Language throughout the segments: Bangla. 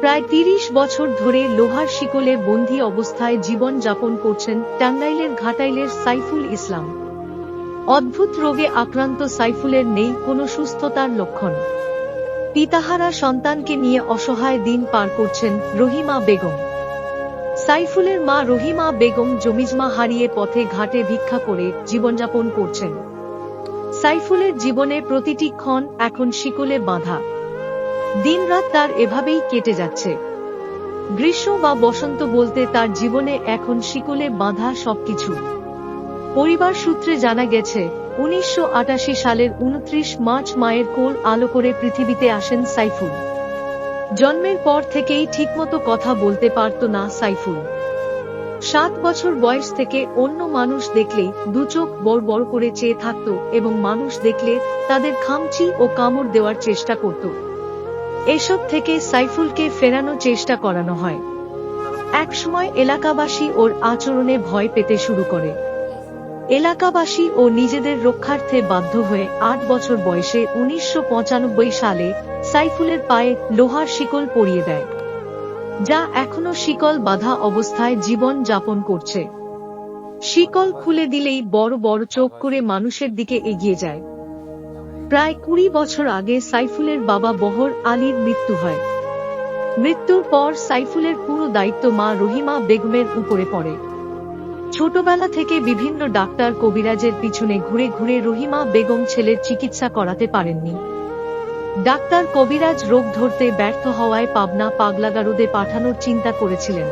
প্রায় তিরিশ বছর ধরে লোহার শিকলে বন্দী অবস্থায় জীবন যাপন করছেন টাঙ্গাইলের ঘাটাইলের সাইফুল ইসলাম। অদ্ভুত রোগে আক্রান্ত সাইফুলের নেই কোনো সুস্থতার লক্ষণ। পিতাহারা সন্তানকে নিয়ে অসহায় দিন পার করছেন রহিমা বেগম। সাইফুলের মা রহিমা বেগম জমিজমা হারিয়ে পথে ঘাটে ভিক্ষা করে জীবনযাপন করছেন। সাইফুলের জীবনে প্রতিটি ক্ষণ এখন শিকলে বাঁধা। দিনরাত তার এভাবেই কেটে যাচ্ছে। গ্রীষ্ম বা বসন্ত বলতে তার জীবনে এখন শিকলে বাঁধা সবকিছু। পরিবার সূত্রে জানা গেছে, উনিশশো আটাশি সালের উনত্রিশ মার্চ মায়ের কোল আলো করে পৃথিবীতে আসেন সাইফুল। জন্মের পর থেকেই ঠিকমতো কথা বলতে পারত না সাইফুল। সাত বছর বয়স থেকে অন্য মানুষ দেখলেই দু চোখ বড় বড় করে চেয়ে থাকত এবং মানুষ দেখলে তাদের খামচি ও কামড় দেওয়ার চেষ্টা করত। এসব থেকে সাইফুলকে ফেরানো চেষ্টা করানো হয়। একসময় এলাকাবাসী ওর আচরণে ভয় পেতে শুরু করে। এলাকাবাসী ও নিজেদের রক্ষার্থে বাধ্য হয়ে আট বছর বয়সে উনিশশো পঁচানব্বই সালে সাইফুলের পায়ে লোহার শিকল পরিয়ে দেয়, যা এখনও শিকল বাধা অবস্থায় জীবন যাপন করছে। শিকল খুলে দিলেই বড় বড় চোখ করে মানুষের দিকে এগিয়ে যায়। প্রায় কুড়ি বছর আগে সাইফুলের বাবা বহর আলীর মৃত্যু হয়। মৃত্যুর পর সাইফুলের পুরো দায়িত্ব মা রহিমা বেগমের উপরে পড়ে। ছোটবেলা থেকে বিভিন্ন ডাক্তার কবিরাজের পিছনে ঘুরে ঘুরে রহিমা বেগম ছেলের চিকিৎসা করাতে পারেননি। ডাক্তার কবিরাজ রোগ ধরতে ব্যর্থ হওয়ায় পাবনা পাগলাগারদে পাঠানোর চিন্তা করেছিলেন।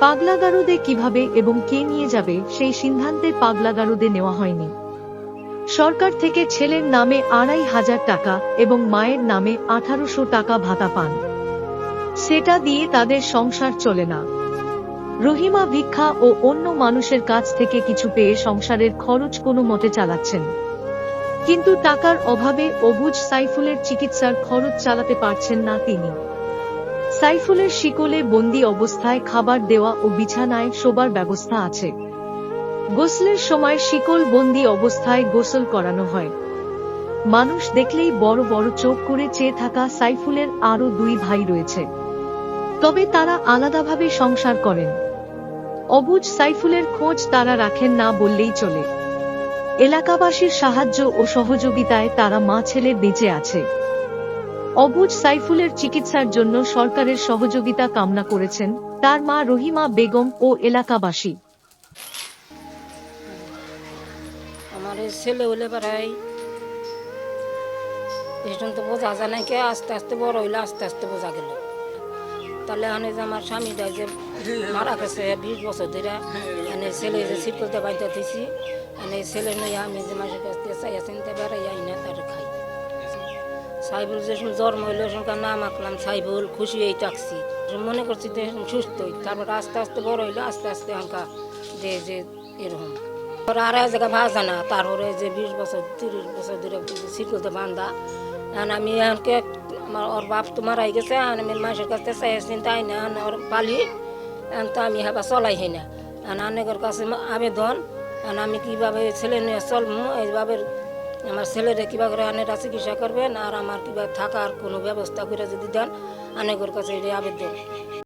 পাগলাগারদে কীভাবে এবং কে নিয়ে যাবে সেই সিদ্ধান্তে পাগলাগারদে নেওয়া হয়নি। সরকার থেকে ছেলের নামে আড়াই হাজার টাকা এবং মায়ের নামে আঠারোশো টাকা ভাতা পান। সেটা দিয়ে তাদের সংসার চলে না। রহিমা ভিক্ষা ও অন্য মানুষের কাছ থেকে কিছু পেয়ে সংসারের খরচ কোনো মতে চালাচ্ছেন। কিন্তু টাকার অভাবে অবুজ সাইফুলের চিকিৎসার খরচ চালাতে পারছেন না তিনি। সাইফুলের শিকলে বন্দি অবস্থায় খাবার দেওয়া ও বিছানায় শোবার ব্যবস্থা আছে। গোসলের সময় শিকল বন্দি অবস্থায় গোসল করানো হয়। মানুষ দেখলেই বড় বড় চোখ করে চেয়ে থাকা সাইফুলের আরও দুই ভাই রয়েছে। তবে তারা আলাদাভাবে সংসার করেন। অবুজ সাইফুলের খোঁজ তারা রাখেন না বললেই চলে। এলাকাবাসীর সাহায্য ও সহযোগিতায় তারা মা ছেলে বেঁচে আছে। অবুজ সাইফুলের চিকিৎসার জন্য সরকারের সহযোগিতা কামনা করেছেন তার মা রহিমা বেগম ও এলাকাবাসী। আমার ছেলে হলে পারাই এখন তো বোঝা যায় নাকি আস্তে আস্তে বড় হইলে, আস্তে আস্তে বোঝা গেল। তাহলে আমি যে আমার স্বামীটা যে মারা গেছে বিশ বছর ধরে এনে ছেলে যে শিল্পতে বাইতে দিছি এনে ছেলে নই, আমি যে মাসের কাছ থেকে চাই চিনতে বেড়াই আই না তার খাই। সাইবুল যে জন্ম হইল সঙ্গে নাম আঁকলাম সাইবুল খুশি হয়ে থাকছি। মনে করছি যে সুস্থ তারপর আস্তে আস্তে বড় হইল, আস্তে আস্তে আঁকা যে যে এরকম। ওরা আর এক জায়গায় ভাজা না। তারপরে যে বিশ বছর, তিরিশ বছর ধরে শিকলতে বান্ধা। এখন আমি এখনকে আমার ওর বাপ তো মারাই গেছে, এখন আমি মাসের কাছে চাই চিন্তাই না ওর পালি এখন তো আমি হেবা চলাই না। এখন অনেকের কাছে আবেদন। এখন আমি কীভাবে ছেলে নিয়ে চলবো? এইভাবে আমার ছেলেরে কীভাবে করে আনেরা চিকিৎসা করবেন? আর আমার কিবা থাকার কোনো ব্যবস্থা করে যদি দেন অনেকের কাছে এটা আবেদন।